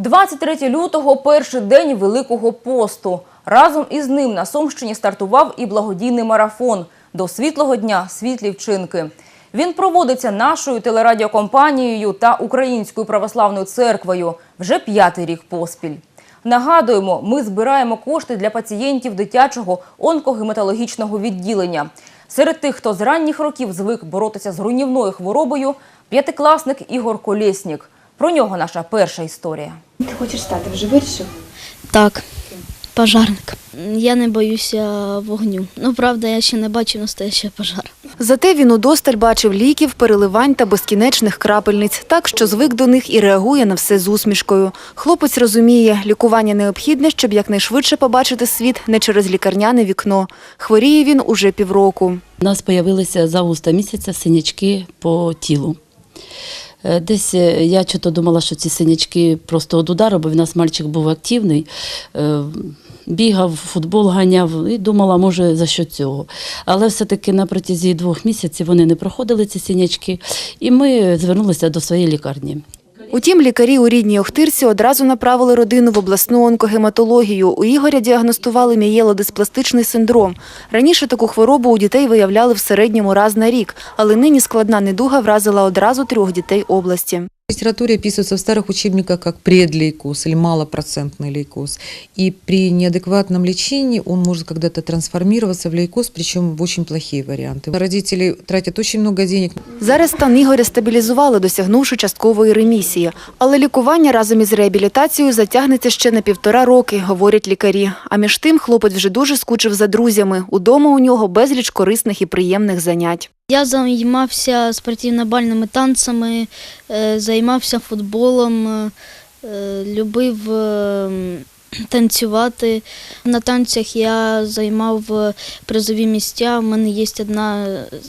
23 лютого – перший день Великого посту. Разом із ним на Сумщині стартував і благодійний марафон «До світлого дня – світлі вчинки». Він проводиться нашою телерадіокомпанією та Українською православною церквою вже п'ятий рік поспіль. Нагадуємо, ми збираємо кошти для пацієнтів дитячого онкогематологічного відділення. Серед тих, хто з ранніх років звик боротися з руйнівною хворобою – п'ятикласник Ігор Колєснік. Про нього наша перша історія. Ти хочеш стати вже вирішив? Так, пожарник. Я не боюся вогню. Ну, правда, я ще не бачив настоящий пожар. Зате він удосталь бачив ліків, переливань та безкінечних крапельниць, так що звик до них і реагує на все з усмішкою. Хлопець розуміє, лікування необхідне, щоб якнайшвидше побачити світ не через лікарняне вікно. Хворіє він уже півроку. У нас з'явилися за уста місяця синячки по тілу. Е, Десь е, я чого думала, що ці синячки просто від удару, бо в нас мальчик був активний, е, бігав, футбол ганяв і думала, може, за що цього. Але все-таки на протязі двох місяців вони не проходили ці синячки, і ми звернулися до своєї лікарні. Утім, лікарі у рідній Охтирці одразу направили родину в обласну онкогематологію. У Ігоря діагностували мієлодиспластичний синдром. Раніше таку хворобу у дітей виявляли в середньому раз на рік, але нині складна недуга вразила одразу трьох дітей області. В литературе описывается в старых учебниках как предлейкоз или малопроцентный лейкоз. И при неадекватном лечении он может когда-то трансформироваться в лейкоз, причем в очень плохие варианты. Родители тратят очень много денег Зараз стан Ігоря стабілізували, досягнувши часткової ремісії. Але лікування разом із реабілітацією затягнеться ще на півтора роки, говорять лікарі. А між тим хлопець вже дуже скучив за друзями. Удома у нього безліч корисних і приємних занять. Я займався спортивно-бальними танцями, е, займався футболом, е, е, любив танцювати. На танцях я займав призові місця. У мене є одна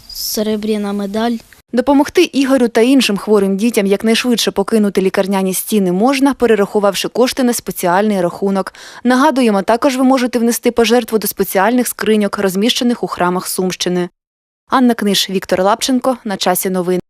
серебряна медаль. Допомогти Ігорю та іншим хворим дітям якнайшвидше покинути лікарняні стіни можна, перерахувавши кошти на спеціальний рахунок. Нагадуємо, також ви можете внести пожертву до спеціальних скриньок, розміщених у храмах Сумщини. Анна Книж, Віктор Лапченко. На часі новин.